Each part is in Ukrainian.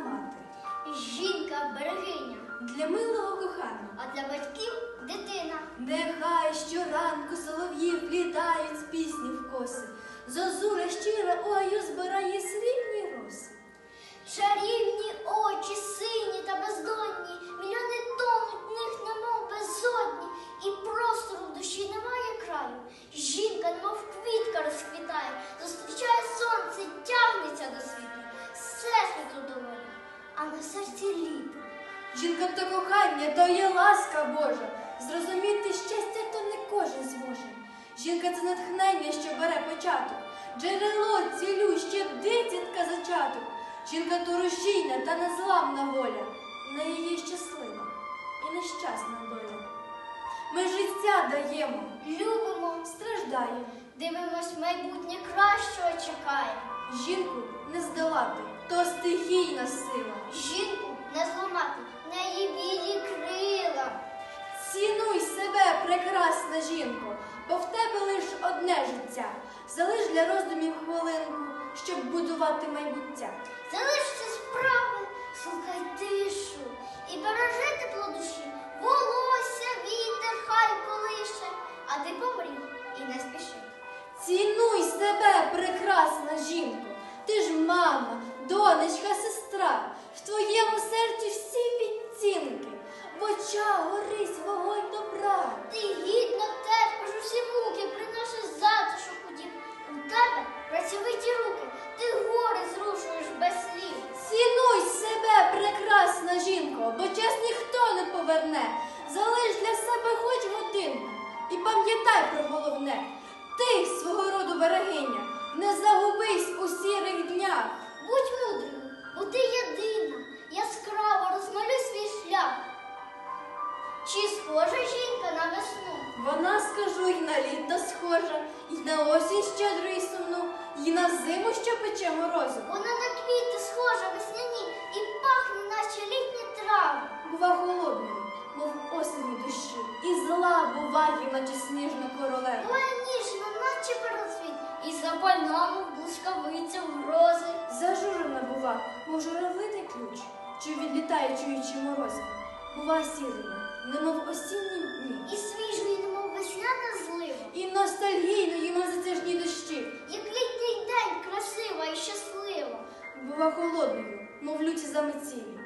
мати, Жінка берегиня, для милого коханого. а для батьків дитина. Нехай щоранку солов'їв влітають з пісні в коси. Зозура щира ою збирає срібні Жінка то кохання, то є ласка Божа. Зрозуміти щастя то не кожен зможе. Жінка це натхнення, що бере початок. Джерело цілюще, дитятка зачаток. Жінка то рушійна та незламна воля. На її щаслива і нещасна доля. Ми життя даємо, Любимо, страждаємо. дивимось, майбутнє кращого чекає. Жінку не здолати, то стихійна сила. Одне життя. Залиш для роздумів хвилинку, щоб будувати майбуття. Залишся справи, слухай тишу і бережи тепло душі, волосся, вітер хай колише, а ти помрій і не спіши. Цінуй себе, прекрасна жінко. Ти ж мама, донечка, сестра. В твоєму серці всі відцінки. В очах горить вогонь добра. Ти гідно усі муки, приносиш затишок у дім. У тебе працьовиті руки, ти гори зрушуєш без слів. Цінуй себе, прекрасна жінко, бо час ніхто не поверне. Залиш для себе хоч годинку. І пам'ятай про головне. Ти свого роду берегиня, не загубись у сірих днях. Будь мудрою, бо ти єдина, схожа, і на осінь щедру і сумну, і на зиму, що пече морозу. Вона на квіти схожа весняні і пахне, наче літні трави. Бува холодною, мов осені дощі, і зла буває, наче сніжна королева. Буває ніжна, наче пероцвіт, і запальна, мов блискавиця грози. Зажурена бува, мов журавлиний ключ, чи відлітає чуючи морози. Бува сірою, немов осінні І ностальгійною, мов затяжні дощі. Як літній день красива і щаслива. Бува холодною, мов люті заметілі.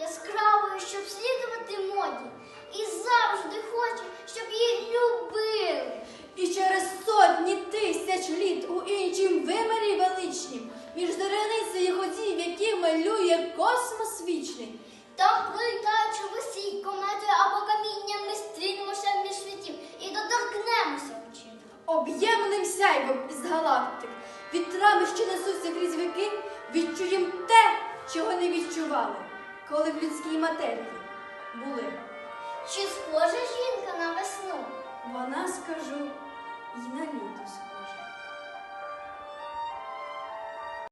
Яскравою, щоб слідувати моді. І завжди хоче, щоб її любили. І через сотні тисяч літ у іншім вимірі величнім, між зоряницею ходів, які малює космос вічний. Об'ємним сяйвом із галактик, вітрами, що несуться крізь віки, відчуєм те, чого не відчували, коли в людській матерії були. Чи схожа жінка на весну? Вона, скажу, й на літо схожа.